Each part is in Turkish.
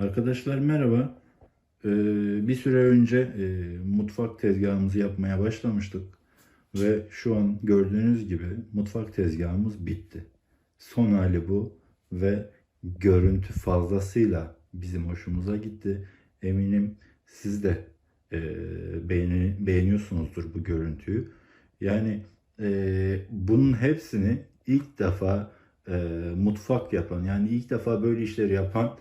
Arkadaşlar merhaba. Ee, bir süre önce e, mutfak tezgahımızı yapmaya başlamıştık. Ve şu an gördüğünüz gibi mutfak tezgahımız bitti. Son hali bu ve görüntü fazlasıyla bizim hoşumuza gitti. Eminim siz de e, beğeni, beğeniyorsunuzdur bu görüntüyü. Yani e, bunun hepsini ilk defa e, mutfak yapan yani ilk defa böyle işleri yapan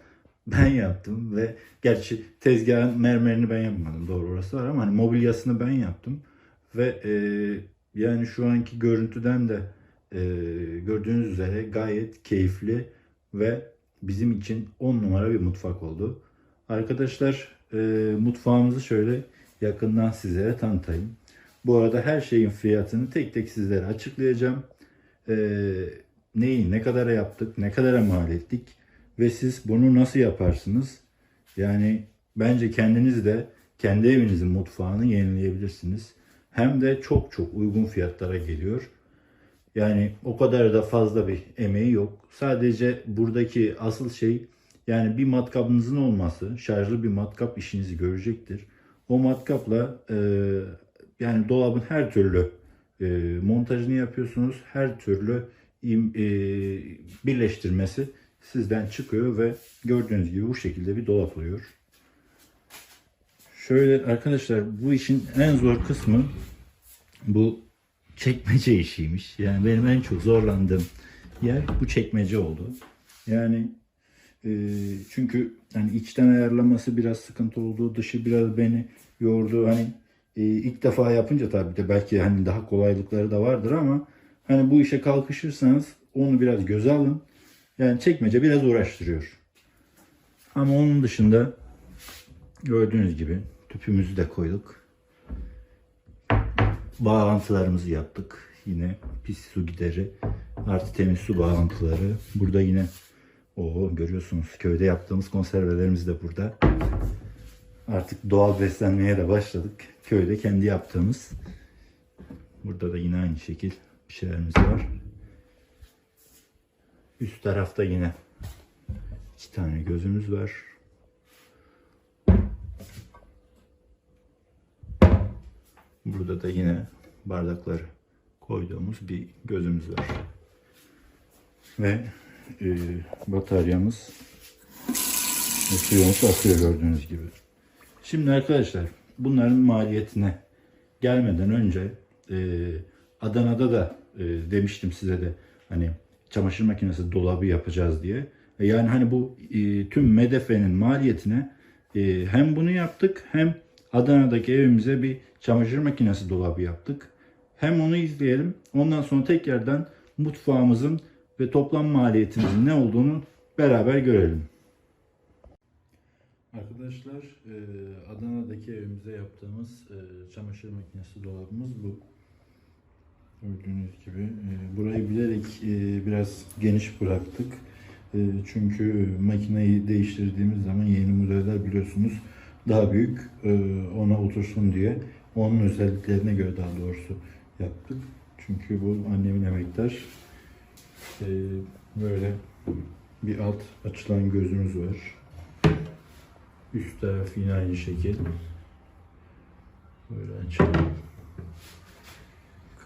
ben yaptım ve gerçi tezgahın mermerini ben yapmadım doğru orası var ama hani mobilyasını ben yaptım ve e, yani şu anki görüntüden de e, gördüğünüz üzere gayet keyifli ve bizim için 10 numara bir mutfak oldu. Arkadaşlar e, mutfağımızı şöyle yakından sizlere tanıtayım. Bu arada her şeyin fiyatını tek tek sizlere açıklayacağım. E, neyi ne kadara yaptık, ne kadara mal ettik ve siz bunu nasıl yaparsınız? Yani bence kendiniz de kendi evinizin mutfağını yenileyebilirsiniz. Hem de çok çok uygun fiyatlara geliyor. Yani o kadar da fazla bir emeği yok. Sadece buradaki asıl şey yani bir matkabınızın olması, şarjlı bir matkap işinizi görecektir. O matkapla e, yani dolabın her türlü e, montajını yapıyorsunuz. Her türlü e, birleştirmesi sizden çıkıyor ve gördüğünüz gibi bu şekilde bir dolap oluyor. Şöyle arkadaşlar bu işin en zor kısmı bu çekmece işiymiş. Yani benim en çok zorlandığım yer bu çekmece oldu. Yani e, çünkü yani içten ayarlaması biraz sıkıntı oldu. Dışı biraz beni yordu. Hani e, ilk defa yapınca tabii de belki hani daha kolaylıkları da vardır ama hani bu işe kalkışırsanız onu biraz göze alın. Yani çekmece biraz uğraştırıyor. Ama onun dışında gördüğünüz gibi tüpümüzü de koyduk. Bağlantılarımızı yaptık. Yine pis su gideri artı temiz su bağlantıları. Burada yine o görüyorsunuz köyde yaptığımız konservelerimiz de burada. Artık doğal beslenmeye de başladık. Köyde kendi yaptığımız. Burada da yine aynı şekil bir şeylerimiz var. Üst tarafta yine iki tane gözümüz var. Burada da yine bardakları koyduğumuz bir gözümüz var. Ve e, bataryamız suyumuz akıyor gördüğünüz gibi. Şimdi arkadaşlar bunların maliyetine gelmeden önce e, Adana'da da e, demiştim size de hani çamaşır makinesi dolabı yapacağız diye. E, yani hani bu e, tüm medefenin maliyetine e, hem bunu yaptık hem Adana'daki evimize bir çamaşır makinesi dolabı yaptık. Hem onu izleyelim. Ondan sonra tekrardan mutfağımızın ve toplam maliyetimizin ne olduğunu beraber görelim. Arkadaşlar e, Adana'daki evimize yaptığımız e, çamaşır makinesi dolabımız bu. Gördüğünüz gibi e, burayı bilerek e, biraz geniş bıraktık. E, çünkü makineyi değiştirdiğimiz zaman yeni modeller biliyorsunuz daha büyük ona otursun diye onun özelliklerine göre daha doğrusu yaptık. Çünkü bu annemin emektar. E, böyle bir alt açılan gözümüz var. Üst taraf yine aynı şekil. Böyle açalım.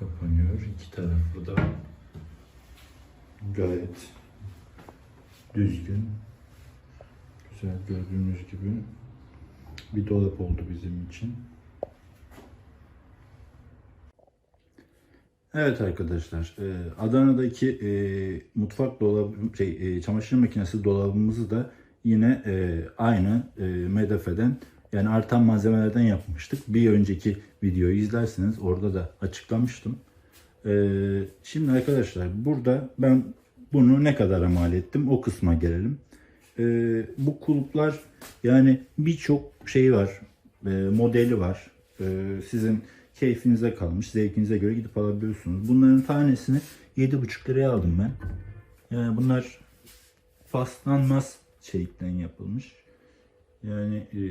Kapanıyor. İki taraflı da gayet düzgün. Güzel gördüğünüz gibi bir dolap oldu bizim için. Evet arkadaşlar, e, Adana'daki e, mutfak dolabı, şey, e, çamaşır makinesi dolabımızı da yine aynı e, Medefe'den yani artan malzemelerden yapmıştık. Bir önceki videoyu izlerseniz orada da açıklamıştım. E, şimdi arkadaşlar burada ben bunu ne kadar mal ettim o kısma gelelim. E, bu kulplar yani birçok şey var, e, modeli var. E, sizin keyfinize kalmış, zevkinize göre gidip alabiliyorsunuz. Bunların tanesini 7,5 liraya aldım ben. Yani bunlar paslanmaz çelikten yapılmış. Yani e,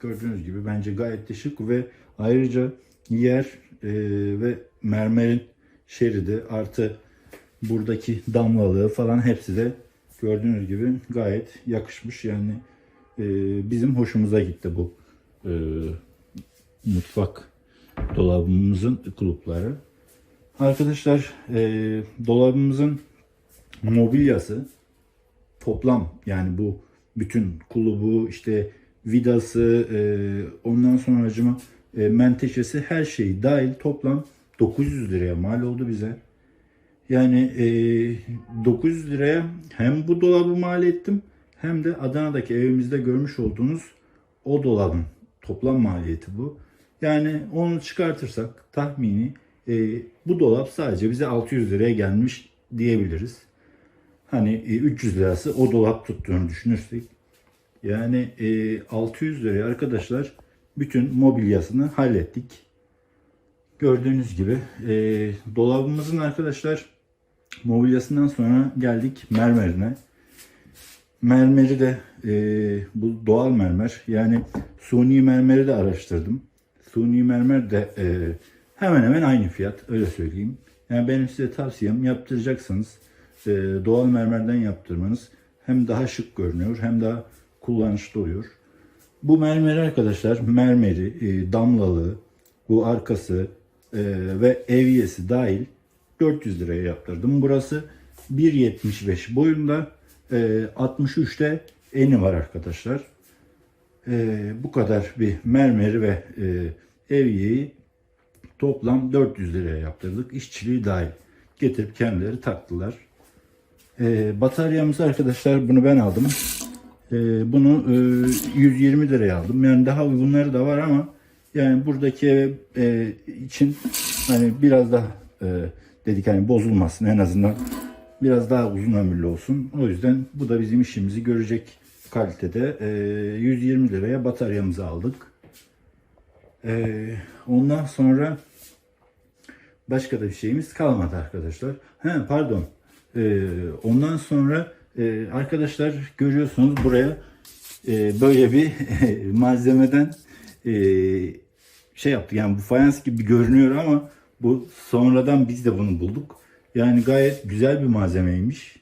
gördüğünüz gibi bence gayet de şık ve ayrıca yer e, ve mermerin şeridi artı buradaki damlalığı falan hepsi de gördüğünüz gibi gayet yakışmış. Yani e, bizim hoşumuza gitti bu e, mutfak dolabımızın kulupları. Arkadaşlar e, dolabımızın mobilyası toplam yani bu bütün kulubu işte vidası e, ondan sonra acıma e, menteşesi her şeyi dahil toplam 900 liraya mal oldu bize. Yani e, 900 liraya hem bu dolabı mal ettim hem de Adana'daki evimizde görmüş olduğunuz o dolabın toplam maliyeti bu. Yani onu çıkartırsak tahmini e, bu dolap sadece bize 600 liraya gelmiş diyebiliriz. Hani e, 300 lirası o dolap tuttuğunu düşünürsek yani e, 600 liraya arkadaşlar bütün mobilyasını hallettik. Gördüğünüz gibi e, dolabımızın arkadaşlar mobilyasından sonra geldik mermerine. Mermeri de e, bu doğal mermer yani suni mermeri de araştırdım. Suni mermer de e, hemen hemen aynı fiyat öyle söyleyeyim. Yani benim size tavsiyem yaptıracaksanız e, doğal mermerden yaptırmanız hem daha şık görünüyor hem daha kullanışlı oluyor. Bu mermeri arkadaşlar mermeri, e, damlalı, bu arkası e, ve evyesi dahil 400 liraya yaptırdım. Burası 1.75 boyunda e, 63'te eni var arkadaşlar. E, bu kadar bir mermeri ve e, evyeyi toplam 400 liraya yaptırdık. İşçiliği dahil. Getirip kendileri taktılar. E, bataryamızı arkadaşlar bunu ben aldım. E, bunu e, 120 liraya aldım. Yani daha uygunları da var ama yani buradaki ev e, için hani biraz daha e, dedik hani bozulmasın en azından biraz daha uzun ömürlü olsun. O yüzden bu da bizim işimizi görecek kalitede. E, 120 liraya bataryamızı aldık. E, ondan sonra başka da bir şeyimiz kalmadı arkadaşlar. He, pardon. E, ondan sonra e, arkadaşlar görüyorsunuz buraya e, böyle bir malzemeden e, şey yaptık. Yani bu fayans gibi görünüyor ama bu sonradan biz de bunu bulduk. Yani gayet güzel bir malzemeymiş.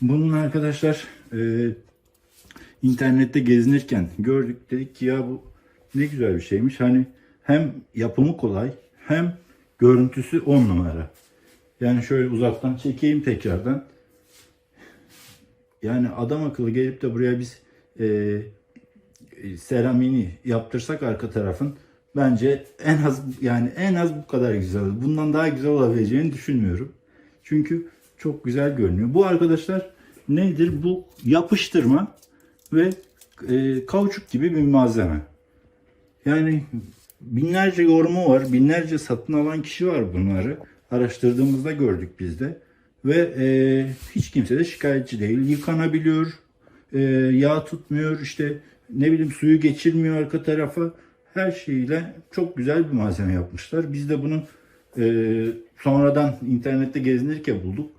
Bunun arkadaşlar e, internette gezinirken gördük dedik ki ya bu ne güzel bir şeymiş. Hani hem yapımı kolay hem görüntüsü on numara. Yani şöyle uzaktan çekeyim tekrardan. Yani adam akıllı gelip de buraya biz e, seramini yaptırsak arka tarafın bence en az yani en az bu kadar güzel. Bundan daha güzel olabileceğini düşünmüyorum. Çünkü çok güzel görünüyor. Bu arkadaşlar nedir? Bu yapıştırma ve e, kauçuk gibi bir malzeme. Yani binlerce yorumu var, binlerce satın alan kişi var bunları. Araştırdığımızda gördük biz de. Ve e, hiç kimse de şikayetçi değil. Yıkanabiliyor, e, yağ tutmuyor, işte ne bileyim suyu geçirmiyor arka tarafa. Her şeyle çok güzel bir malzeme yapmışlar. Biz de bunu e, sonradan internette gezinirken bulduk.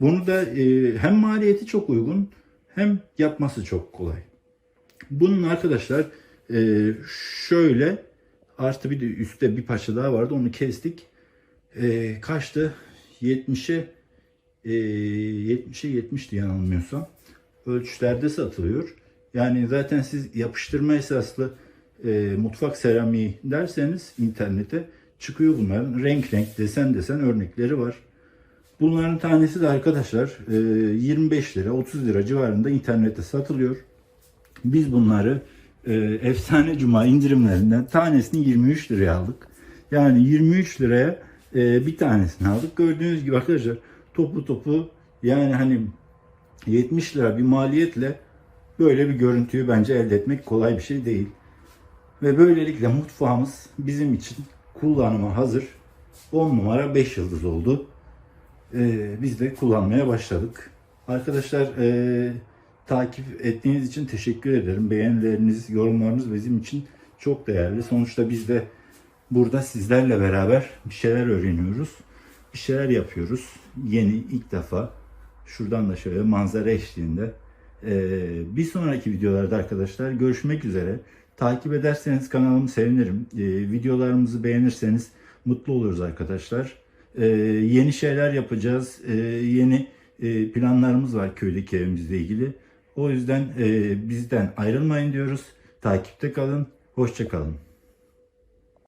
Bunu da e, hem maliyeti çok uygun hem yapması çok kolay. Bunun arkadaşlar e, şöyle artı bir de üstte bir parça daha vardı onu kestik. E, kaçtı? 70'e e, 70'e 70'ti yanılmıyorsam. Ölçülerde satılıyor. Yani zaten siz yapıştırma esaslı e, mutfak seramiği derseniz internete çıkıyor bunların. Renk renk desen desen örnekleri var. Bunların tanesi de arkadaşlar e, 25 lira 30 lira civarında internette satılıyor. Biz bunları efsane cuma indirimlerinden tanesini 23 liraya aldık. Yani 23 liraya e, bir tanesini aldık. Gördüğünüz gibi arkadaşlar topu topu yani hani 70 lira bir maliyetle böyle bir görüntüyü bence elde etmek kolay bir şey değil. Ve böylelikle mutfağımız bizim için kullanıma hazır. 10 numara 5 yıldız oldu. Ee, biz de kullanmaya başladık. Arkadaşlar e, takip ettiğiniz için teşekkür ederim. Beğenileriniz, yorumlarınız bizim için çok değerli. Sonuçta biz de burada sizlerle beraber bir şeyler öğreniyoruz. Bir şeyler yapıyoruz. Yeni ilk defa şuradan da şöyle manzara eşliğinde. Ee, bir sonraki videolarda arkadaşlar görüşmek üzere. Takip ederseniz kanalımı sevinirim. Ee, videolarımızı beğenirseniz mutlu oluruz arkadaşlar. Ee, yeni şeyler yapacağız. Ee, yeni e, planlarımız var köydeki evimizle ilgili. O yüzden e, bizden ayrılmayın diyoruz. Takipte kalın. Hoşça kalın.